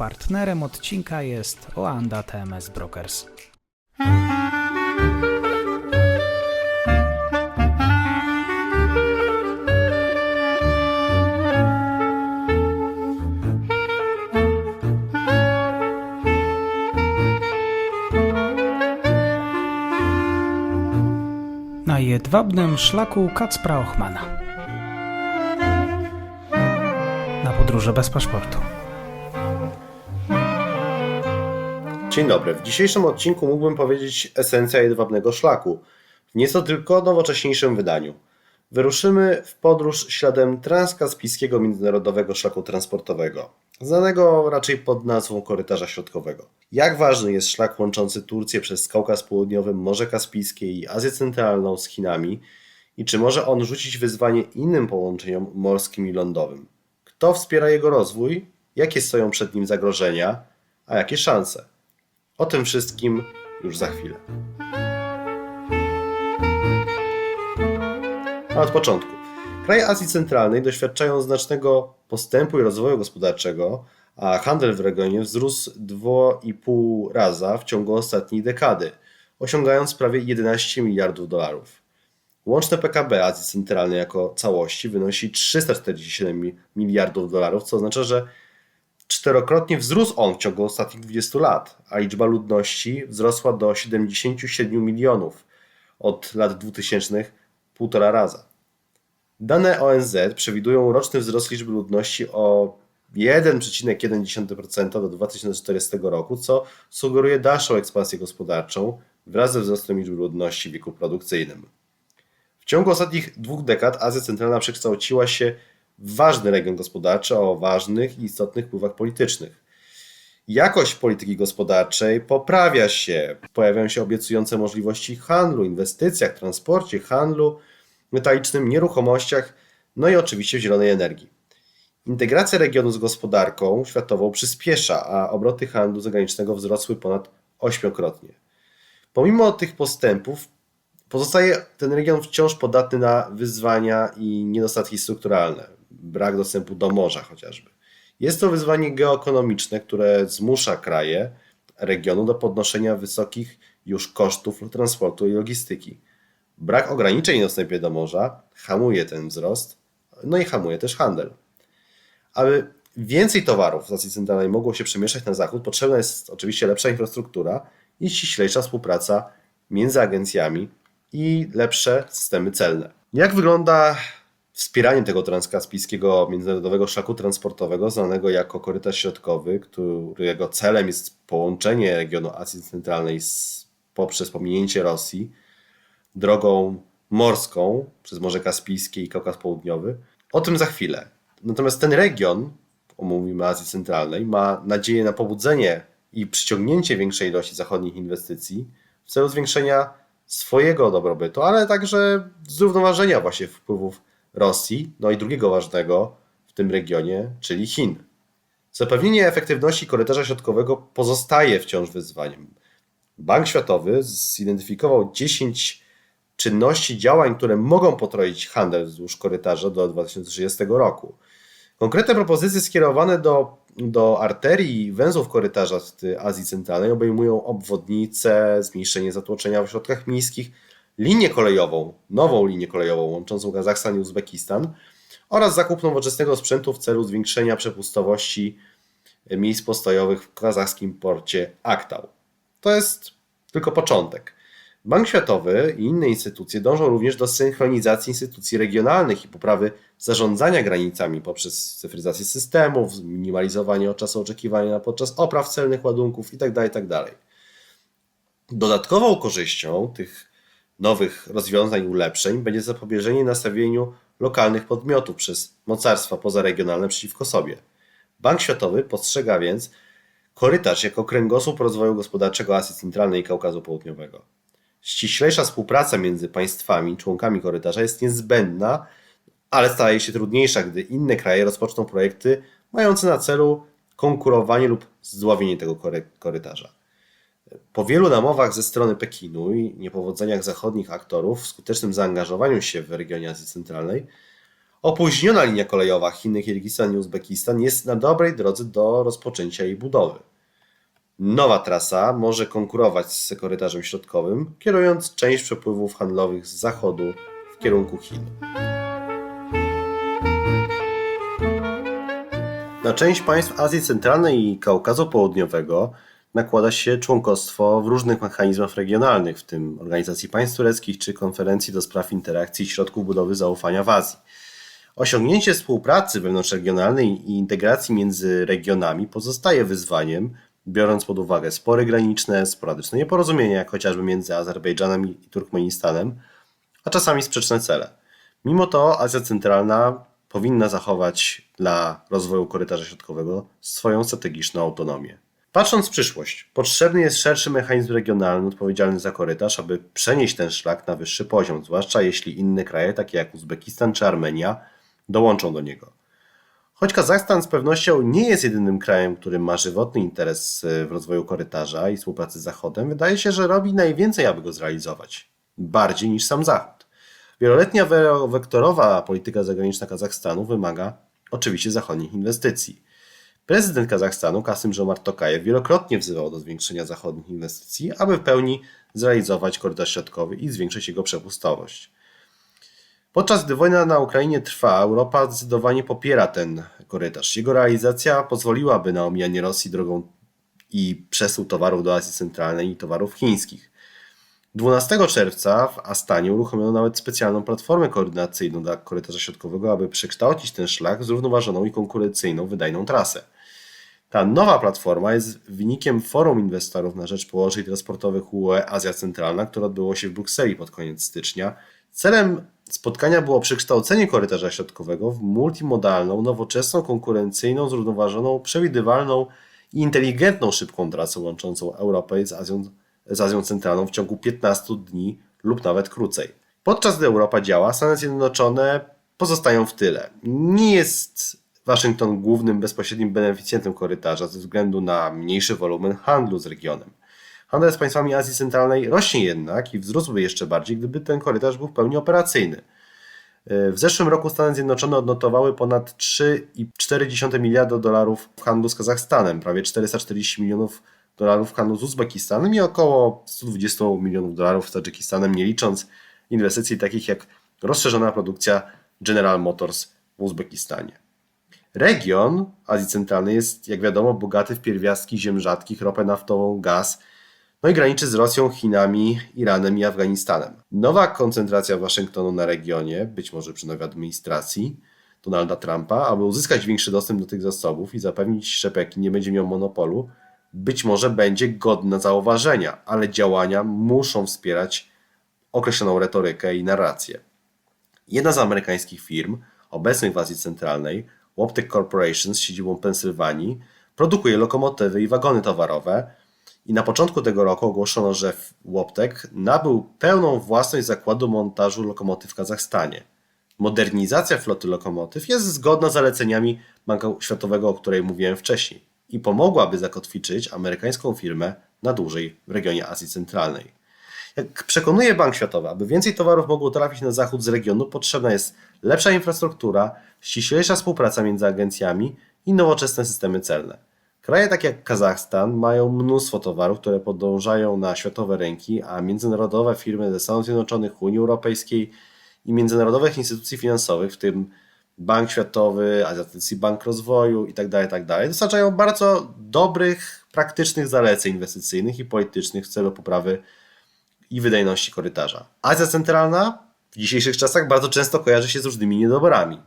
Partnerem odcinka jest Oanda TMS Brokers. Na jedwabnym szlaku Kacpra Ochmana. Na podróże bez paszportu. Dzień dobry. W dzisiejszym odcinku mógłbym powiedzieć esencja jedwabnego szlaku w nieco tylko nowocześniejszym wydaniu. Wyruszymy w podróż śladem transkaspijskiego międzynarodowego szlaku transportowego, znanego raczej pod nazwą korytarza środkowego. Jak ważny jest szlak łączący Turcję przez Kaukaz Południowy, Morze Kaspijskie i Azję Centralną z Chinami i czy może on rzucić wyzwanie innym połączeniom morskim i lądowym? Kto wspiera jego rozwój? Jakie stoją przed nim zagrożenia? A jakie szanse? O tym wszystkim już za chwilę. A od początku. Kraje Azji Centralnej doświadczają znacznego postępu i rozwoju gospodarczego, a handel w regionie wzrósł 2,5 raza w ciągu ostatniej dekady, osiągając prawie 11 miliardów dolarów. Łączne PKB Azji Centralnej jako całości wynosi 347 mi- miliardów dolarów, co oznacza, że Czterokrotnie wzrósł on w ciągu ostatnich 20 lat, a liczba ludności wzrosła do 77 milionów od lat 2000 półtora raza. Dane ONZ przewidują roczny wzrost liczby ludności o 1,1% do 2040 roku, co sugeruje dalszą ekspansję gospodarczą wraz ze wzrostem liczby ludności w wieku produkcyjnym. W ciągu ostatnich dwóch dekad Azja Centralna przekształciła się ważny region gospodarczy o ważnych i istotnych wpływach politycznych. Jakość polityki gospodarczej poprawia się, pojawiają się obiecujące możliwości handlu, inwestycjach, transporcie, handlu metalicznym, nieruchomościach, no i oczywiście w zielonej energii. Integracja regionu z gospodarką światową przyspiesza, a obroty handlu zagranicznego wzrosły ponad ośmiokrotnie. Pomimo tych postępów, pozostaje ten region wciąż podatny na wyzwania i niedostatki strukturalne, brak dostępu do morza chociażby. Jest to wyzwanie geoekonomiczne, które zmusza kraje regionu do podnoszenia wysokich już kosztów transportu i logistyki. Brak ograniczeń w dostępie do morza hamuje ten wzrost, no i hamuje też handel. Aby więcej towarów z Azji Centralnej mogło się przemieszczać na zachód, potrzebna jest oczywiście lepsza infrastruktura i ściślejsza współpraca między agencjami i lepsze systemy celne. Jak wygląda wspieranie tego transkaspijskiego międzynarodowego szlaku transportowego, znanego jako korytarz środkowy, którego celem jest połączenie regionu Azji Centralnej z, poprzez pominięcie Rosji drogą morską przez Morze Kaspijskie i Kaukaz Południowy? O tym za chwilę. Natomiast ten region, omówimy Azji Centralnej, ma nadzieję na pobudzenie i przyciągnięcie większej ilości zachodnich inwestycji w celu zwiększenia swojego dobrobytu, ale także zrównoważenia właśnie wpływów Rosji, no i drugiego ważnego w tym regionie, czyli Chin. Zapewnienie efektywności korytarza środkowego pozostaje wciąż wyzwaniem. Bank Światowy zidentyfikował 10 czynności, działań, które mogą potroić handel wzdłuż korytarza do 2030 roku. Konkretne propozycje skierowane do, do arterii węzłów korytarza w Azji Centralnej obejmują obwodnice, zmniejszenie zatłoczenia w środkach miejskich, linię kolejową, nową linię kolejową łączącą Kazachstan i Uzbekistan oraz zakup nowoczesnego sprzętu w celu zwiększenia przepustowości miejsc postojowych w kazachskim porcie Aktau. To jest tylko początek. Bank Światowy i inne instytucje dążą również do synchronizacji instytucji regionalnych i poprawy zarządzania granicami poprzez cyfryzację systemów, zminimalizowanie czasu oczekiwania podczas opraw celnych ładunków itd. itd. Dodatkową korzyścią tych nowych rozwiązań i ulepszeń będzie zapobieżenie nastawieniu lokalnych podmiotów przez mocarstwa pozaregionalne przeciwko sobie. Bank Światowy postrzega więc korytarz jako kręgosłup rozwoju gospodarczego Azji Centralnej i Kaukazu Południowego. Ściślejsza współpraca między państwami, członkami korytarza jest niezbędna, ale staje się trudniejsza, gdy inne kraje rozpoczną projekty mające na celu konkurowanie lub zdławienie tego kory- korytarza. Po wielu namowach ze strony Pekinu i niepowodzeniach zachodnich aktorów w skutecznym zaangażowaniu się w regionie Azji Centralnej, Opóźniona linia kolejowa Chiny, Kirgistan i Uzbekistan jest na dobrej drodze do rozpoczęcia jej budowy. Nowa trasa może konkurować z korytarzem środkowym, kierując część przepływów handlowych z zachodu w kierunku Chin. Na część państw Azji Centralnej i Kaukazu Południowego nakłada się członkostwo w różnych mechanizmach regionalnych, w tym Organizacji Państw Tureckich czy Konferencji do Spraw Interakcji i Środków Budowy Zaufania w Azji. Osiągnięcie współpracy wewnątrzregionalnej i integracji między regionami pozostaje wyzwaniem, biorąc pod uwagę spory graniczne, sporadyczne nieporozumienia, jak chociażby między Azerbejdżanem i Turkmenistanem, a czasami sprzeczne cele. Mimo to Azja Centralna powinna zachować dla rozwoju korytarza środkowego swoją strategiczną autonomię. Patrząc w przyszłość, potrzebny jest szerszy mechanizm regionalny odpowiedzialny za korytarz, aby przenieść ten szlak na wyższy poziom, zwłaszcza jeśli inne kraje, takie jak Uzbekistan czy Armenia, dołączą do niego. Choć Kazachstan z pewnością nie jest jedynym krajem, który ma żywotny interes w rozwoju korytarza i współpracy z Zachodem, wydaje się, że robi najwięcej, aby go zrealizować. Bardziej niż sam Zachód. Wieloletnia wektorowa polityka zagraniczna Kazachstanu wymaga oczywiście zachodnich inwestycji. Prezydent Kazachstanu Kasym Żomart Tokajew wielokrotnie wzywał do zwiększenia zachodnich inwestycji, aby w pełni zrealizować korytarz środkowy i zwiększyć jego przepustowość. Podczas gdy wojna na Ukrainie trwa, Europa zdecydowanie popiera ten korytarz. Jego realizacja pozwoliłaby na omijanie Rosji drogą i przesył towarów do Azji Centralnej i towarów chińskich. 12 czerwca w Astanie uruchomiono nawet specjalną platformę koordynacyjną dla korytarza środkowego, aby przekształcić ten szlak w zrównoważoną i konkurencyjną, wydajną trasę. Ta nowa platforma jest wynikiem forum inwestorów na rzecz połączeń transportowych UE Azja Centralna, które odbyło się w Brukseli pod koniec stycznia. Celem spotkania było przekształcenie korytarza środkowego w multimodalną, nowoczesną, konkurencyjną, zrównoważoną, przewidywalną i inteligentną szybką trasę łączącą Europę z Azją, z Azją Centralną w ciągu 15 dni lub nawet krócej. Podczas gdy Europa działa, Stany Zjednoczone pozostają w tyle. Nie jest Waszyngton głównym bezpośrednim beneficjentem korytarza ze względu na mniejszy wolumen handlu z regionem. Handel z państwami Azji Centralnej rośnie jednak i wzrósłby jeszcze bardziej, gdyby ten korytarz był w pełni operacyjny. W zeszłym roku Stany Zjednoczone odnotowały ponad 3,4 miliarda dolarów w handlu z Kazachstanem, prawie 440 milionów dolarów w handlu z Uzbekistanem i około 120 milionów dolarów z Tadżykistanem, nie licząc inwestycji takich jak rozszerzona produkcja General Motors w Uzbekistanie. Region Azji Centralnej jest, jak wiadomo, bogaty w pierwiastki ziem rzadkich, ropę naftową, gaz, no i graniczy z Rosją, Chinami, Iranem i Afganistanem. Nowa koncentracja Waszyngtonu na regionie, być może przy nowej administracji Donalda Trumpa, aby uzyskać większy dostęp do tych zasobów i zapewnić, że Pekin nie będzie miał monopolu, być może będzie godna zauważenia, ale działania muszą wspierać określoną retorykę i narrację. Jedna z amerykańskich firm obecnych w Azji Centralnej, Woptek Corporation z siedzibą Pensylwanii, produkuje lokomotywy i wagony towarowe i na początku tego roku ogłoszono, że Woptek nabył pełną własność zakładu montażu lokomotyw w Kazachstanie. Modernizacja floty lokomotyw jest zgodna z zaleceniami Banku Światowego, o której mówiłem wcześniej i pomogłaby zakotwiczyć amerykańską firmę na dłużej w regionie Azji Centralnej. Jak przekonuje Bank Światowy, aby więcej towarów mogło trafić na zachód z regionu, potrzebna jest lepsza infrastruktura, ściślejsza współpraca między agencjami i nowoczesne systemy celne. Kraje takie jak Kazachstan mają mnóstwo towarów, które podążają na światowe rynki, a międzynarodowe firmy ze Stanów Zjednoczonych, Unii Europejskiej i międzynarodowych instytucji finansowych, w tym Bank Światowy, Azjatycki Bank Rozwoju itd., itd., dostarczają bardzo dobrych, praktycznych zaleceń inwestycyjnych i politycznych w celu poprawy i wydajności korytarza. Azja Centralna w dzisiejszych czasach bardzo często kojarzy się z różnymi niedoborami.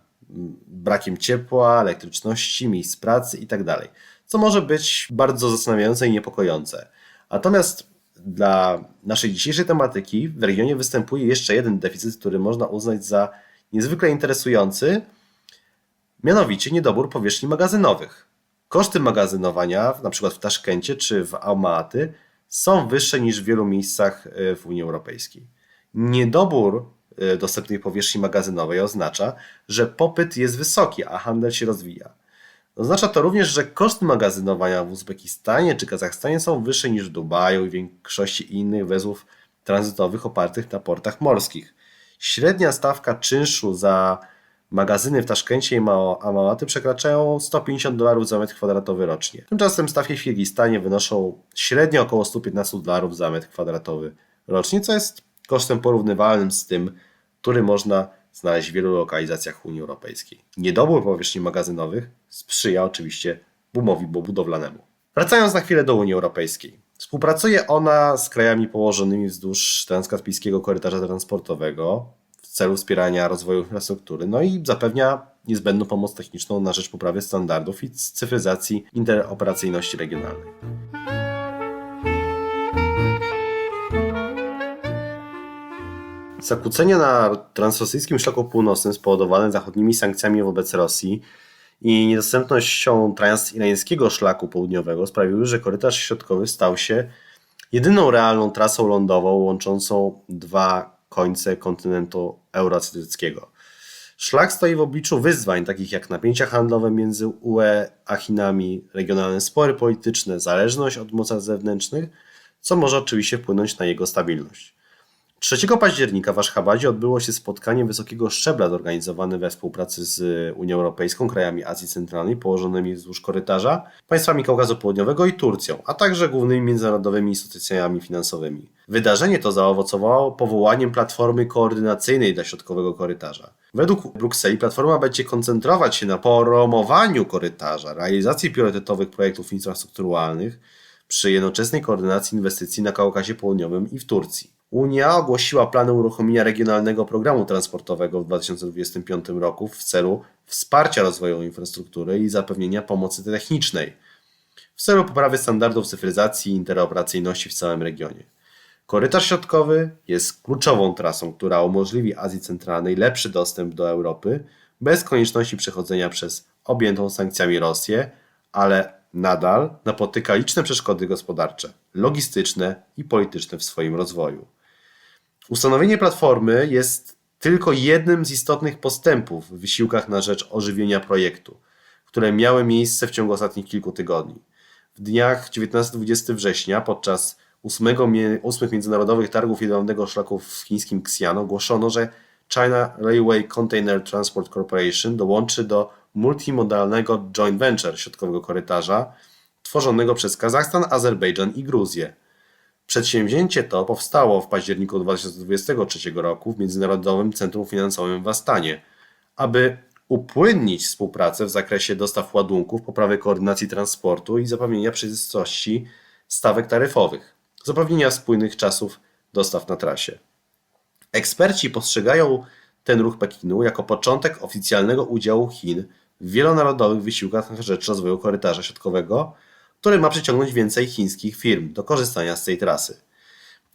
Brakiem ciepła, elektryczności, miejsc pracy itd., co może być bardzo zastanawiające i niepokojące. Natomiast dla naszej dzisiejszej tematyki w regionie występuje jeszcze jeden deficyt, który można uznać za niezwykle interesujący, mianowicie niedobór powierzchni magazynowych. Koszty magazynowania, na przykład w Taszkencie czy w Almaty, są wyższe niż w wielu miejscach w Unii Europejskiej. Niedobór dostępnej powierzchni magazynowej oznacza, że popyt jest wysoki, a handel się rozwija. Oznacza to również, że koszty magazynowania w Uzbekistanie czy Kazachstanie są wyższe niż w Dubaju i większości innych węzłów tranzytowych opartych na portach morskich. Średnia stawka czynszu za Magazyny w Taszkencie i Amałaty przekraczają 150 dolarów za metr kwadratowy rocznie. Tymczasem stawki w Kirgistanie wynoszą średnio około 115 dolarów za metr kwadratowy rocznie, co jest kosztem porównywalnym z tym, który można znaleźć w wielu lokalizacjach Unii Europejskiej. Niedobór powierzchni magazynowych sprzyja oczywiście boomowi budowlanemu. Wracając na chwilę do Unii Europejskiej. Współpracuje ona z krajami położonymi wzdłuż transkaspijskiego korytarza transportowego w celu wspierania rozwoju infrastruktury, no i zapewnia niezbędną pomoc techniczną na rzecz poprawy standardów i cyfryzacji interoperacyjności regionalnej. Zakłócenia na transrosyjskim szlaku północnym spowodowane zachodnimi sankcjami wobec Rosji i niedostępnością transirańskiego szlaku południowego sprawiły, że korytarz środkowy stał się jedyną realną trasą lądową łączącą dwa końce kontynentu euroazjatyckiego. Szlak stoi w obliczu wyzwań takich jak napięcia handlowe między UE a Chinami, regionalne spory polityczne, zależność od mocarstw zewnętrznych, co może oczywiście wpłynąć na jego stabilność. 3 października w Aszchabadzie odbyło się spotkanie wysokiego szczebla zorganizowane we współpracy z Unią Europejską, krajami Azji Centralnej położonymi wzdłuż korytarza, państwami Kaukazu Południowego i Turcją, a także głównymi międzynarodowymi instytucjami finansowymi. Wydarzenie to zaowocowało powołaniem platformy koordynacyjnej dla środkowego korytarza. Według Brukseli platforma będzie koncentrować się na promowaniu korytarza, realizacji priorytetowych projektów infrastrukturalnych przy jednoczesnej koordynacji inwestycji na Kaukazie Południowym i w Turcji. Unia ogłosiła plany uruchomienia regionalnego programu transportowego w 2025 roku w celu wsparcia rozwoju infrastruktury i zapewnienia pomocy technicznej w celu poprawy standardów cyfryzacji i interoperacyjności w całym regionie. Korytarz środkowy jest kluczową trasą, która umożliwi Azji Centralnej lepszy dostęp do Europy bez konieczności przechodzenia przez objętą sankcjami Rosję, ale nadal napotyka liczne przeszkody gospodarcze, logistyczne i polityczne w swoim rozwoju. Ustanowienie platformy jest tylko jednym z istotnych postępów w wysiłkach na rzecz ożywienia projektu, które miały miejsce w ciągu ostatnich kilku tygodni. W dniach 19-20 września podczas 8, mie- 8 międzynarodowych targów jedwabnego szlaku w chińskim Xi'an ogłoszono, że China Railway Container Transport Corporation dołączy do multimodalnego joint venture środkowego korytarza tworzonego przez Kazachstan, Azerbejdżan i Gruzję. Przedsięwzięcie to powstało w październiku 2023 roku w Międzynarodowym Centrum Finansowym w Astanie, aby upłynnić współpracę w zakresie dostaw ładunków, poprawy koordynacji transportu i zapewnienia przejrzystości stawek taryfowych, zapewnienia spójnych czasów dostaw na trasie. Eksperci postrzegają ten ruch Pekinu jako początek oficjalnego udziału Chin w wielonarodowych wysiłkach na rzecz rozwoju korytarza środkowego, który ma przyciągnąć więcej chińskich firm do korzystania z tej trasy.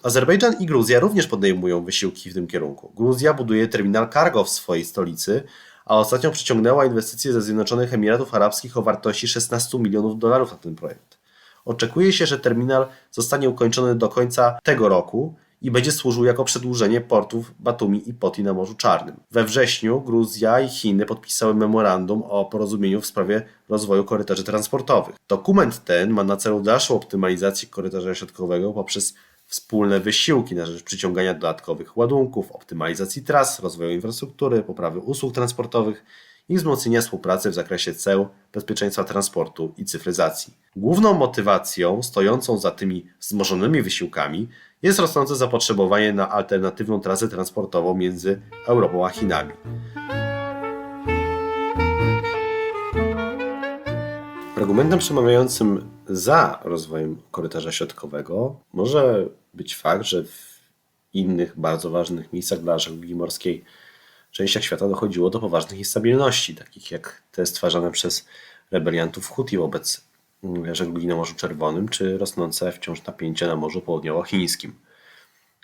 Azerbejdżan i Gruzja również podejmują wysiłki w tym kierunku. Gruzja buduje terminal cargo w swojej stolicy, a ostatnio przyciągnęła inwestycje ze Zjednoczonych Emiratów Arabskich o wartości 16 milionów dolarów na ten projekt. Oczekuje się, że terminal zostanie ukończony do końca tego roku i będzie służył jako przedłużenie portów Batumi i Poti na Morzu Czarnym. We wrześniu Gruzja i Chiny podpisały memorandum o porozumieniu w sprawie rozwoju korytarzy transportowych. Dokument ten ma na celu dalszą optymalizację korytarza środkowego poprzez wspólne wysiłki na rzecz przyciągania dodatkowych ładunków, optymalizacji tras, rozwoju infrastruktury, poprawy usług transportowych i wzmocnienia współpracy w zakresie ceł, bezpieczeństwa transportu i cyfryzacji. Główną motywacją stojącą za tymi wzmożonymi wysiłkami jest rosnące zapotrzebowanie na alternatywną trasę transportową między Europą a Chinami. Argumentem przemawiającym za rozwojem korytarza środkowego może być fakt, że w innych bardzo ważnych miejscach dla żeglugi morskiej częściach świata dochodziło do poważnych niestabilności, takich jak te stwarzane przez rebeliantów Huti wobec żeglugi na Morzu Czerwonym, czy rosnące wciąż napięcie na Morzu Południowochińskim.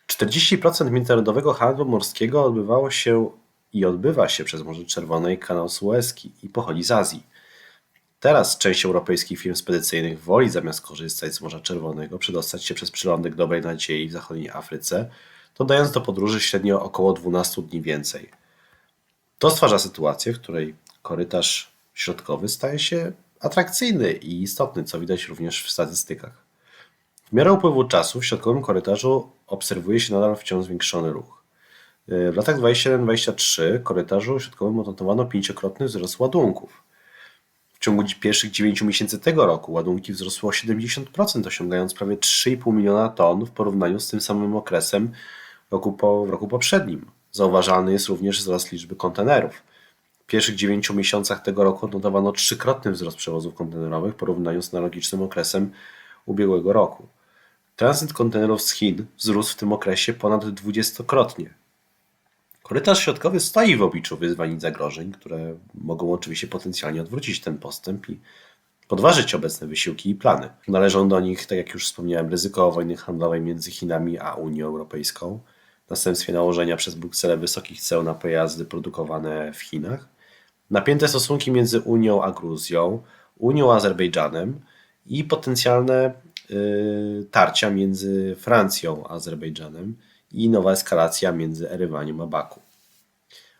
40% międzynarodowego handlu morskiego odbywało się i odbywa się przez Morze Czerwone i kanał Suezki i pochodzi z Azji. Teraz część europejskich firm spedycyjnych woli zamiast korzystać z Morza Czerwonego przedostać się przez przylądek Dobrej Nadziei w zachodniej Afryce, dodając do podróży średnio około 12 dni więcej. To stwarza sytuację, w której korytarz środkowy staje się atrakcyjny i istotny, co widać również w statystykach. W miarę upływu czasu w środkowym korytarzu obserwuje się nadal wciąż zwiększony ruch. W latach 27-23 korytarzu środkowym odnotowano pięciokrotny wzrost ładunków. W ciągu pierwszych 9 miesięcy tego roku ładunki wzrosły o 70%, osiągając prawie 3,5 miliona ton w porównaniu z tym samym okresem roku po, w roku poprzednim. Zauważalny jest również wzrost liczby kontenerów. W pierwszych 9 miesiącach tego roku odnotowano trzykrotny wzrost przewozów kontenerowych w porównaniu z analogicznym okresem ubiegłego roku. Tranzyt kontenerów z Chin wzrósł w tym okresie ponad dwudziestokrotnie. Korytarz środkowy stoi w obliczu wyzwań i zagrożeń, które mogą oczywiście potencjalnie odwrócić ten postęp i podważyć obecne wysiłki i plany. Należą do nich, tak jak już wspomniałem, ryzyko wojny handlowej między Chinami a Unią Europejską, w następstwie nałożenia przez Brukselę wysokich ceł na pojazdy produkowane w Chinach, napięte stosunki między Unią a Gruzją, Unią a Azerbejdżanem i potencjalne y, tarcia między Francją a Azerbejdżanem i nowa eskalacja między Erywaniem a Baku.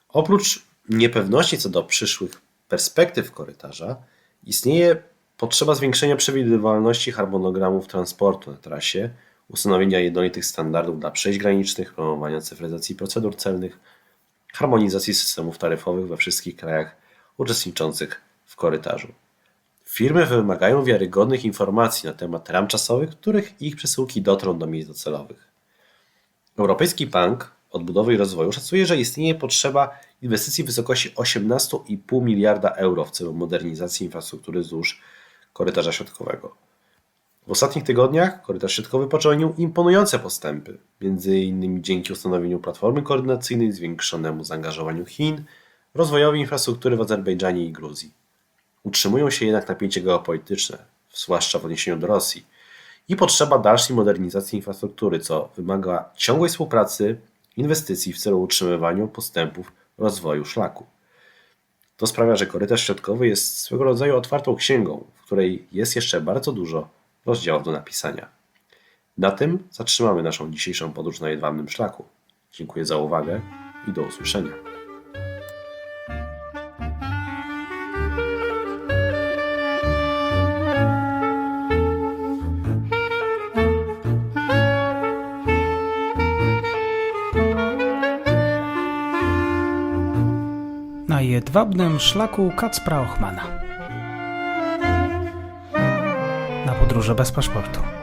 Oprócz niepewności co do przyszłych perspektyw korytarza, istnieje potrzeba zwiększenia przewidywalności harmonogramów transportu na trasie, ustanowienia jednolitych standardów dla przejść granicznych, promowania cyfryzacji procedur celnych, harmonizacji systemów taryfowych we wszystkich krajach uczestniczących w korytarzu. Firmy wymagają wiarygodnych informacji na temat ram czasowych, których ich przesyłki dotrą do miejsc docelowych. Europejski Bank Odbudowy i Rozwoju szacuje, że istnieje potrzeba inwestycji w wysokości 18,5 miliarda euro w celu modernizacji infrastruktury wzdłuż korytarza środkowego. W ostatnich tygodniach korytarz środkowy poczynił imponujące postępy, innymi dzięki ustanowieniu platformy koordynacyjnej, zwiększonemu zaangażowaniu Chin, rozwojowi infrastruktury w Azerbejdżanie i Gruzji. Utrzymują się jednak napięcie geopolityczne, zwłaszcza w odniesieniu do Rosji, i potrzeba dalszej modernizacji infrastruktury, co wymaga ciągłej współpracy, inwestycji w celu utrzymywania postępów rozwoju szlaku. To sprawia, że korytarz środkowy jest swego rodzaju otwartą księgą, w której jest jeszcze bardzo dużo rozdziałów do napisania. Na tym zatrzymamy naszą dzisiejszą podróż na jedwabnym szlaku. Dziękuję za uwagę i do usłyszenia. Na jedwabnym szlaku Kacpra Ochmana. Podróże bez paszportu.